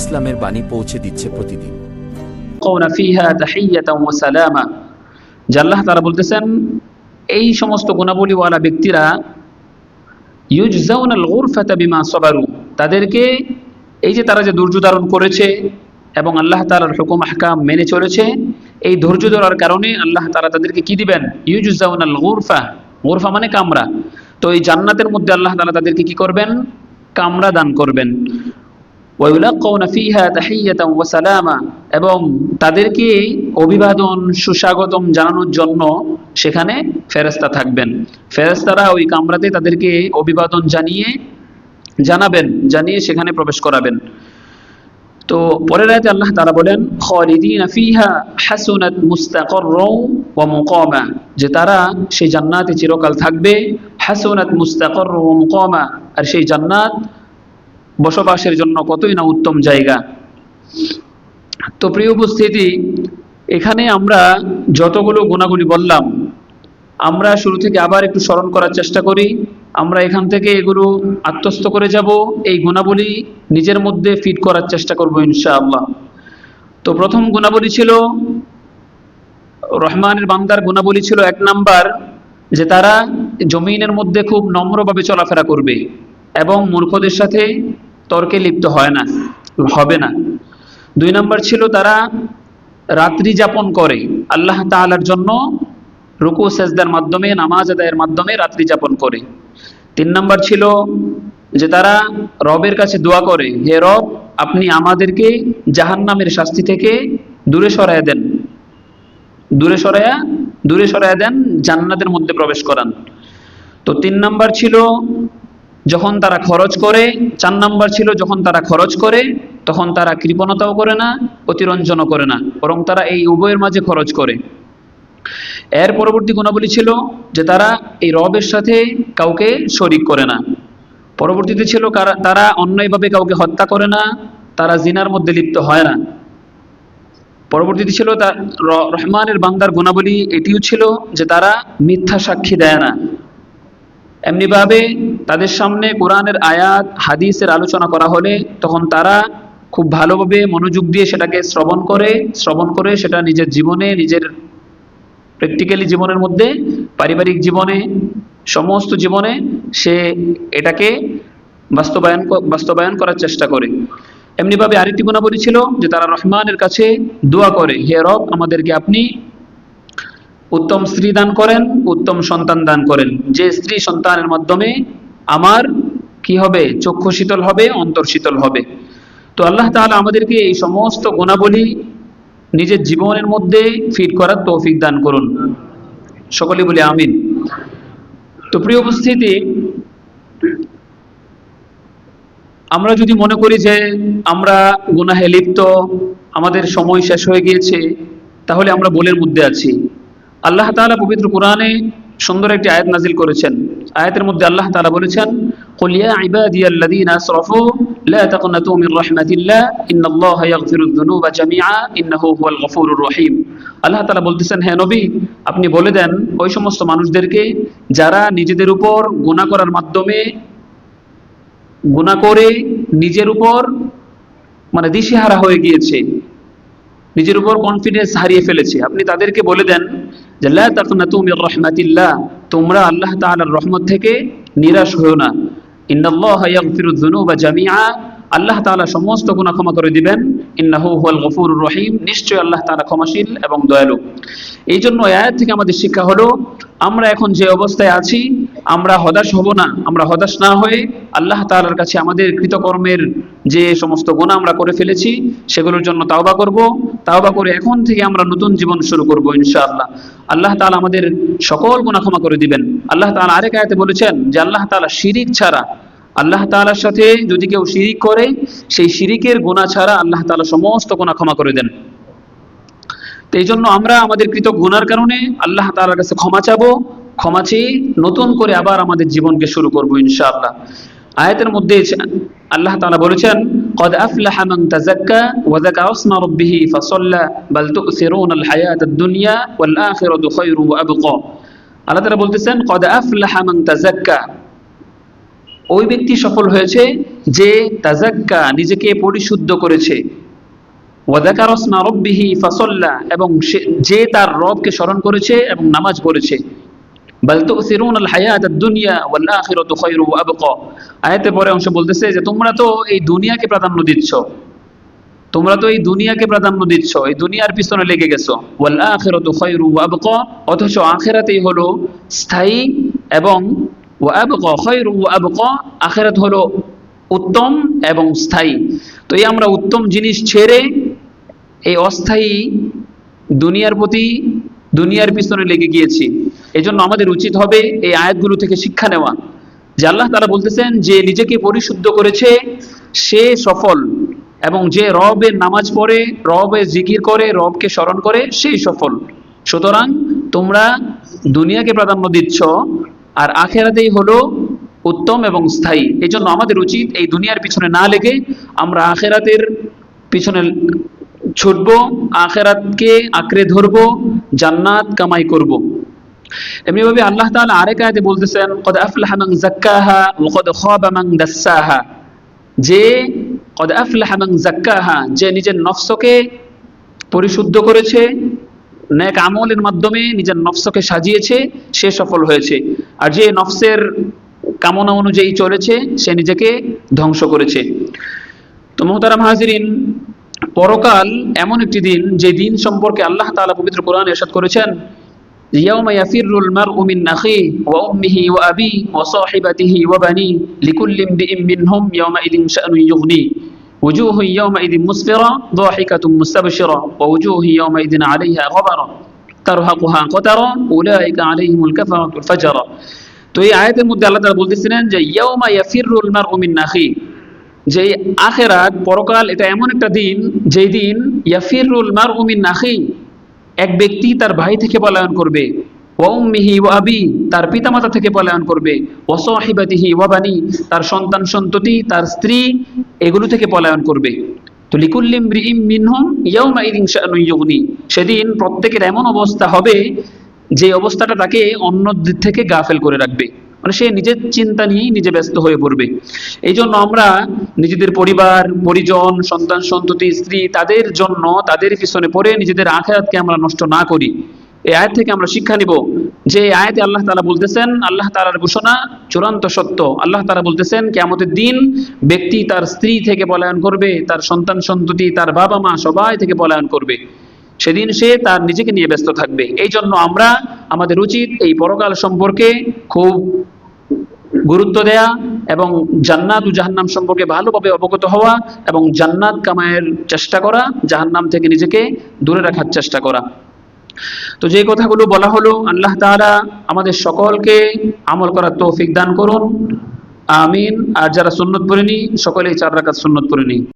ইসলামের বাণী পৌঁছে দিচ্ছে প্রতিদিন। জাল্লাহ তারা বলতেছেন, এই সমস্ত গুণাবলীওয়ালা ব্যক্তিরা ইউজাউনাল গুরফাতা বিমা সবারু। তাদেরকে এই যে তারা যে ধৈর্য ধারণ করেছে এবং আল্লাহ তালার হুকুম হাকাম মেনে চলেছে, এই ধৈর্য ধরার কারণে আল্লাহ তালা তাদেরকে কি দিবেন? ইউজুজাউনাল গুরফা। গুরফা মানে কামরা। তো এই জান্নাতের মধ্যে আল্লাহ তালা তাদেরকে কি করবেন? কামরা দান করবেন। এবং তাদেরকে অভিবাদন, সুস্বাগতম জানানোর জন্য সেখানে ফেরেশতা থাকবেন। ফেরেশতারা ওই কামরাতে তাদেরকে অভিবাদন জানিয়ে জানাবেন, জানিয়ে সেখানে প্রবেশ করাবেন। তো পরের আয়াতে আল্লাহ তারা বলেন যে তারা সেই জান্নাতে চিরকাল থাকবে, হাসুনাত মুস্তাকাররা ওয়া মুকামা আর সেই জান্নাত বসবাসের জন্য কতই না উত্তম জায়গা। তো প্রিয় উপস্থিতি, এখানে আমরা যতগুলো গুণাগুলি বললাম, আমরা শুরু থেকে আবার একটু স্মরণ করার চেষ্টা করি। আমরা এখান থেকে এগুলো আত্মস্থ করে যাব, এই গুণাবলী নিজের মধ্যে ফিট করার চেষ্টা করব ইনশাআল্লাহ। তো প্রথম গুণাবলী ছিল, রহমানের বান্দার গুণাবলী ছিল এক নাম্বার, যে তারা জমিনের মধ্যে খুব নম্রভাবে চলাফেরা করবে। এবং মূর্খদের সাথে তর্কে লিপ্ত হয় না, হবে না। দুই নম্বর ছিল তারা রাত্রি যাপন করে। আল্লাহ তাআলার জন্য রুকু, সেজদার মাধ্যমে, নামাজ আদায়ের মাধ্যমে রাত্রি যাপন করে। তিন নম্বর ছিল যে তারা রবের কাছে দোয়া করে, হে রব, আপনি আমাদেরকে জাহান্নামের শাস্তি থেকে দূরে সরায় দেন। দূরে সরায়া দূরে সরায়া দেন, জান্নাতের মধ্যে প্রবেশ করান। তো তিন নাম্বার ছিল যখন তারা খরচ করে, চার নাম্বার ছিল যখন তারা খরচ করে, তখন তারা কৃপণতাও করে না, অতিরঞ্জনও করে না, বরং তারা এই উভয়ের মাঝে খরচ করে। এর পরবর্তী গুণাবলী ছিল যে তারা এই রবের সাথে কাউকে শরিক করে না। পরবর্তীতে ছিল তারা অন্যায়ভাবে কাউকে হত্যা করে না, তারা জিনার মধ্যে লিপ্ত হয় না। পরবর্তীতে ছিল তার রহমানের বান্দার গুণাবলী, এটিও ছিল যে তারা মিথ্যা সাক্ষী দেয় না। এমনিভাবে তাদের সামনে কোরআনের আয়াত, হাদিসের আলোচনা করা হলে তখন তারা খুব ভালোভাবে মনোযোগ দিয়ে সেটাকে শ্রবণ করে শ্রবণ করে সেটা নিজের জীবনে, নিজের প্র্যাকটিক্যালি জীবনের মধ্যে, পারিবারিক জীবনে, সমস্ত জীবনে সে এটাকে বাস্তবায়ন বাস্তবায়ন করার চেষ্টা করে। এমনিভাবে আরেকটি গুণাবলী ছিল যে তারা রহমানের কাছে দোয়া করে, হে রব, আমাদেরকে আপনি উত্তম স্ত্রী দান করেন, উত্তম সন্তান দান করেন। যে স্ত্রী সন্তানের মাধ্যমে আমার কি হবে? চক্ষু শীতল হবে, অন্তর শীতল হবে। তো আল্লাহ তাআলা আমাদেরকে এই সমস্ত গুণাবলী নিজের জীবনের মধ্যে ফিট করার তৌফিক দান করুন। সকলে বলি আমিন। তো প্রিয় উপস্থিতি, আমরা যদি মনে করি যে আমরা গুনাহে লিপ্ত, আমাদের সময় শেষ হয়ে গিয়েছে, তাহলে আমরা বলের মধ্যে আছি। আল্লাহ তাআলা পবিত্র কোরআনে সুন্দর একটি আয়াত নাজিল করেছেন আয়াতের মধ্যে আল্লাহ তাআলা বলেছেন قل يا عبادي الذين اسرفوا لا تقنطوا من رحمة الله إن الله يغفر الذنوب جميعا إنه هو الغفور الرحيم আল্লাহ তাআলা বলতেছেন হে নবী আপনি বলে দেন ওই সমস্ত মানুষদেরকে যারা নিজেদের উপর গুনাহ করার মাধ্যমে গুনাহ করে নিজের উপর মানে দিশেহারা হয়ে গিয়েছে নিজের উপর কনফিডেন্স হারিয়ে ফেলেছে আপনি তাদেরকে বলে দেন যে, লা তাকনাতু মির রাহমাতিল্লাহ। তোমরা আল্লাহ তাআলার রহমত থেকে নিরাশ হও না। ইন্নাল্লাহ ইয়াগফিরুয যুনুবা জামিআ। আল্লাহ তাআলা সমস্ত গুনাহ ক্ষমা করে দিবেন। ইন্নাহু হুয়াল গফুরুর রহিম। নিশ্চয় আল্লাহ তাআলা ক্ষমাশীল এবং দয়ালু। এই জন্য আয়াত থেকে আমাদের শিক্ষা হলো, আমরা এখন যে অবস্থায় আছি আমরা হতাশ হব না, আমরা হতাশ না হয়ে আল্লাহ তাআলার কাছে আমাদের কৃতকর্মের যে সমস্ত গুনাহ আমরা করে ফেলেছি, সেগুলোর জন্য তাওবা করব। তাওবা করে এখন থেকে আমরা নতুন জীবন শুরু করব ইনশাআল্লাহ। আল্লাহ তাআলা আমাদের সকল গুনাহ ক্ষমা করে দিবেন। আল্লাহ তাআলা আরেক আয়াতে বলেছেন যে আল্লাহ তাআলা শিরিক ছাড়া, আল্লাহ তাআলার সাথে যদি কেউ শিরিক করে, সেই শিরিকের গোনা ছাড়া আল্লাহ তালা সমস্ত গোনা ক্ষমা করে দেন। তো এই জন্য আমরা আমাদের কৃত গুনার কারণে আল্লাহ তালার কাছে ক্ষমা চাবো ক্ষমা চেয়ে নতুন করে আবার আমাদের জীবনকে শুরু করবো ইনশাআল্লাহ আয়াতের মধ্যে আল্লাহ তাআলা বলেছেন قد أفلح من تزكى وذكر اسم ربه فصلى بل تؤثرون الحياة الدنيا والآخرة خير وأبقى আল্লাহ তাআলা বলতেছেন قد أفلح من تزكى ওই ব্যক্তি সফল হয়েছে যে তাজাক্কা নিজেকে পরিশুদ্ধ করেছে ওয়াদাকার ওয়াসমা রব্বিহি ফাসাল্লা এবং সে- যে তার রবকে স্মরণ করেছে এবং নামাজ পড়েছে বাল তুসিরুন আল হায়াত দুনিয়া ওয়াল আখিরাতু খায়রু ওয়া আবকা। আয়াতে পরে অংশ বলতেছে যে, তোমরা তো এই দুনিয়াকে প্রাধান্য দিচ্ছ। তোমরা তো এই দুনিয়াকে প্রাধান্য দিচ্ছ। এই দুনিয়ার পিছনে লেগে গেছো। ওয়াল আখিরাতু খায়রু ওয়া আবকা। অথচ আখিরাতেই হলো স্থায়ী এবং ওয়া আবকা খায়রু ওয়া আবকা। আখিরাত হলো উত্তম এবং স্থায়ী। তো এই আমরা উত্তম জিনিস ছেড়ে এই অস্থায়ী দুনিয়ার প্রতি দুনিয়ার পিছনে লেগে গিয়েছি। এই জন্য আমাদের উচিত হবে এই আয়াতগুলো থেকে শিক্ষা নেওয়া। যে আল্লাহ তারা বলতেছেন যে নিজেকে পরিশুদ্ধ করেছে, সে সফল এবং যে রবের নামাজ পড়ে রবের জিকির করে, রবকে স্মরণ করে, সেই সফল। সুতরাং তোমরা দুনিয়াকে প্রাধান্য দিচ্ছ আর আখেরাতেই হলো উত্তম এবং স্থায়ী। এই জন্য আমাদের উচিত এই দুনিয়ার পিছনে না লেগে আমরা আখেরাতের পিছনে ছুটব, আখেরাতকে আঁকড়ে ধরবো, জান্নাত কামাই করব। এমনিভাবে আল্লাহ তাআলা আরেক আয়াতে বলতেছেন, কদ আফলাহা মান যাক্কাহা ওয়া কদ খাবা মান দাসসাহা যে কদ আফলাহা মান যাক্কাহা, যে নিজের নফসকে পরিশুদ্ধ করেছে নেক আমলের মাধ্যমে নিজের নফসকে সাজিয়েছে, সে সফল হয়েছে। আর যে নফসের কামনা অনুযায়ী চলেছে, সে নিজেকে ধ্বংস করেছে। তো মোহতারাম হাজিরিন, পরকাল এমন একটি দিন, যে দিন সম্পর্কে আল্লাহ তাআলা পবিত্র কোরআন এরশাদ করেছেন يوم يفر المرء من أخيه وأمه وأبيه وصاحبته وبنيه لكل امرئ منهم يومئذ شأن يغنيه وجوه يومئذ مسفرة ضاحكة مستبشرة ووجوه يومئذ عليها غبرة ترهقها قترة أولئك عليهم الكفرة الفجرة তো এই আয়াতের মধ্যে আল্লাহ তাআলা বলতেছিলেন যে ইয়াউমা ইয়াফিরুল মারউ মিন আখি যে আখেরাত পরকাল এটা এমন একটা দিন যেই দিন ইয়াফিরুল মারউ মিন আখি এক ব্যক্তি তার ভাই থেকে পলায়ন করবে। ওয়াউম্মিহি ওয়া আবি তার পিতামাতা থেকে পলায়ন করবে। ওয়া সাহিবাতিহি ওয়া তার সন্তান সন্ততি তার স্ত্রী এগুলো থেকে পলায়ন করবে। তো লিকুল্লি ইমরিইম মিনহুম ইয়াউমা ইদিন শাআনু সেদিন প্রত্যেকের এমন অবস্থা হবে যে অবস্থাটা তাকে অন্য দিক থেকে গাফেল করে রাখবে। মানে সে নিজের চিন্তা নিয়েই নিজে ব্যস্ত হয়ে পড়বে। এই জন্য আমরা নিজেদের পরিবার, পরিজন, সন্তান, সন্ততি, স্ত্রী, তাদের জন্য, তাদের পিছনে পড়ে নিজেদের আখেরাতকে আমরা নষ্ট না করি। এই আয়াত থেকে আমরা শিক্ষা নিব যে আয়াতে আল্লাহ তালা বলতেছেন, আল্লাহ তাআলার ঘোষণা চূড়ান্ত সত্য। আল্লাহ তালা বলতেছেন, কিয়ামতের দিন ব্যক্তি তার স্ত্রী থেকে পলায়ন করবে, তার সন্তান, সন্ততি, তার বাবা মা সবাই থেকে পলায়ন করবে। সেদিন সে তার নিজেকে নিয়ে ব্যস্ত থাকবে। এই জন্য আমরা আমাদের উচিত এই পরকাল সম্পর্কে খুব গুরুত্ব দেয়া এবং জান্নাত ও জাহান্নাম সম্পর্কে ভালোভাবে অবগত হওয়া এবং জান্নাত কামায়ের চেষ্টা করা, জাহান্নাম থেকে নিজেকে দূরে রাখার চেষ্টা করা। তো যে কথাগুলো বলা হলো, আল্লাহ তাআলা আমাদের সকলকে আমল করার তৌফিক দান করুন। আমিন। আর যারা সুন্নত পড়েনি, সকলেই চার রাকাত সুন্নত পড়েনি